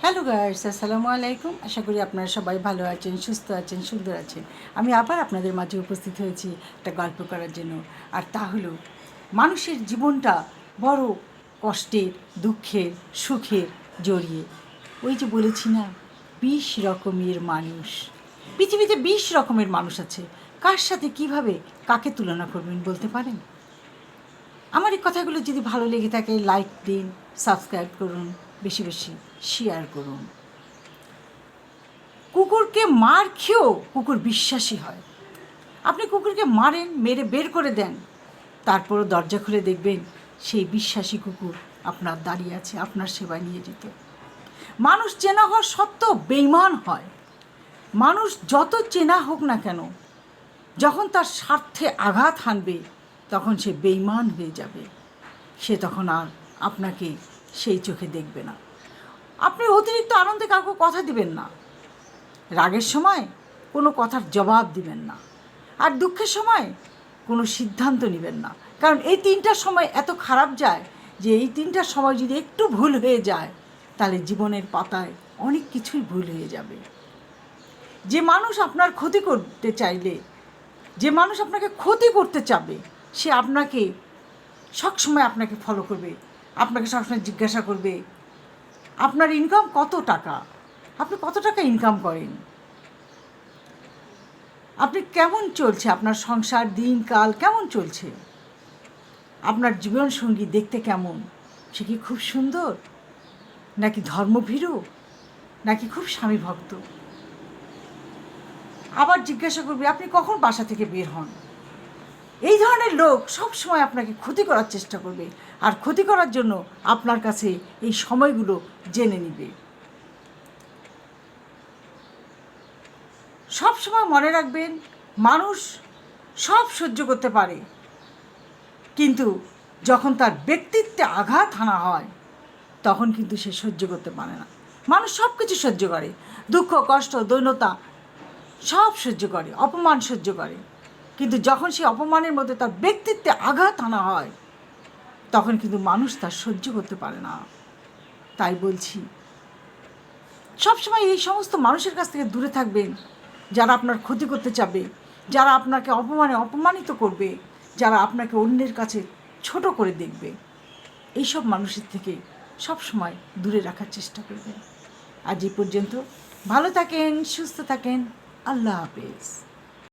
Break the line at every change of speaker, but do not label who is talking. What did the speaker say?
Hello guys আসসালামু আলাইকুম আশা করি আপনারা সবাই ভালো আছেন সুস্থ আছেন সুন্দর আছেন আমি আবার আপনাদের মাঝে উপস্থিত হয়েছি একটা গল্প করার জন্য আর তা হলো মানুষের জীবনটা বড় কষ্টের দুঃখের সুখের জড়িয়ে ওই যে বলেছি না বিশ রকমের মানুষ পৃথিবীতে বিশ রকমের মানুষ আছে কার সাথে কীভাবে কাকে তুলনা করবেন বলতে পারেন আমার এই কথাগুলো যদি ভালো লেগে থাকে লাইক দিন সাবস্ক্রাইব করুন বেশি বেশি শেয়ার করুন। কুকুরকে মার খেয়েও কুকুর বিশ্বাসী হয়। আপনি কুকুরকে মারেন, মেরে বের করে দেন, তারপরও দরজা খুলে দেখবেন সেই বিশ্বাসী কুকুর আপনার দাঁড়িয়ে আছে, আপনার সেবায় নিয়ে যেতে মানুষ চেনা হওয়ার সত্ত্বেও বেইমান হয়। মানুষ যত চেনা হোক না কেন, যখন তার স্বার্থে আঘাত হানবে, তখন সে বেইমান হয়ে যাবে। সে তখন আর আপনাকে সেই চোখে দেখবে না। আপনি অতিরিক্ত আনন্দে কাউকে কথা দিবেন না। রাগের সময় কোনো কথার জবাব দিবেন না। আর দুঃখের সময় কোনো সিদ্ধান্ত নেবেন না। কারণ এই তিনটার সময় এত খারাপ যায় যে এই তিনটার সময় যদি একটু ভুল হয়ে যায়, তাহলে জীবনের পাতায় অনেক কিছুই ভুল হয়ে যাবে। যে মানুষ আপনার ক্ষতি করতে চাইলে, যে মানুষ আপনাকে ক্ষতি করতে চাবে, সে আপনাকে সবসময় আপনাকে ফলো করবে। আপনাকে সবসময় জিজ্ঞাসা করবে, আপনার ইনকাম কত টাকা? আপনি কত টাকা ইনকাম করেন? আপনি কেমন চলছে আপনার সংসার, দিনকাল, কেমন চলছে? আপনার জীবনসঙ্গী দেখতে কেমন? সে কি খুব সুন্দর? নাকি ধর্মভীরু? নাকি খুব স্বামী ভক্ত আবার জিজ্ঞাসা করবে, আপনি কখন বাসা থেকে বের হন? এই ধরনের লোক সব সময় আপনাকে ক্ষতি করার চেষ্টা করবে। আর ক্ষতি করার জন্য আপনার কাছে এই সময়গুলো জেনে নিবে। সব সময় মনে রাখবেন, মানুষ সব সহ্য করতে পারে। কিন্তু যখন তার ব্যক্তিত্বে আঘাত হানা হয়, তখন কিন্তু সে সহ্য করতে পারে না। মানুষ সব কিছু সহ্য করে। দুঃখ, কষ্ট, দৈনতা সব সহ্য করে, অপমান সহ্য করে। কিন্তু যখন সে অপমানের মধ্যে তার ব্যক্তিত্বে আঘাত আনা হয়, তখন কিন্তু মানুষ তার সহ্য করতে পারে না। তাই বলছি, সবসময় এই সমস্ত মানুষের কাছ থেকে দূরে থাকবেন, যারা আপনার ক্ষতি করতে চাবে, যারা আপনাকে অপমানে অপমানিত করবে, যারা আপনাকে অন্যের কাছে ছোট করে দেখবে। এইসব মানুষের থেকে সব সময় দূরে রাখার চেষ্টা করবেন। আজ এই পর্যন্ত ভালো থাকেন, সুস্থ থাকেন, আল্লাহ হাফেজ।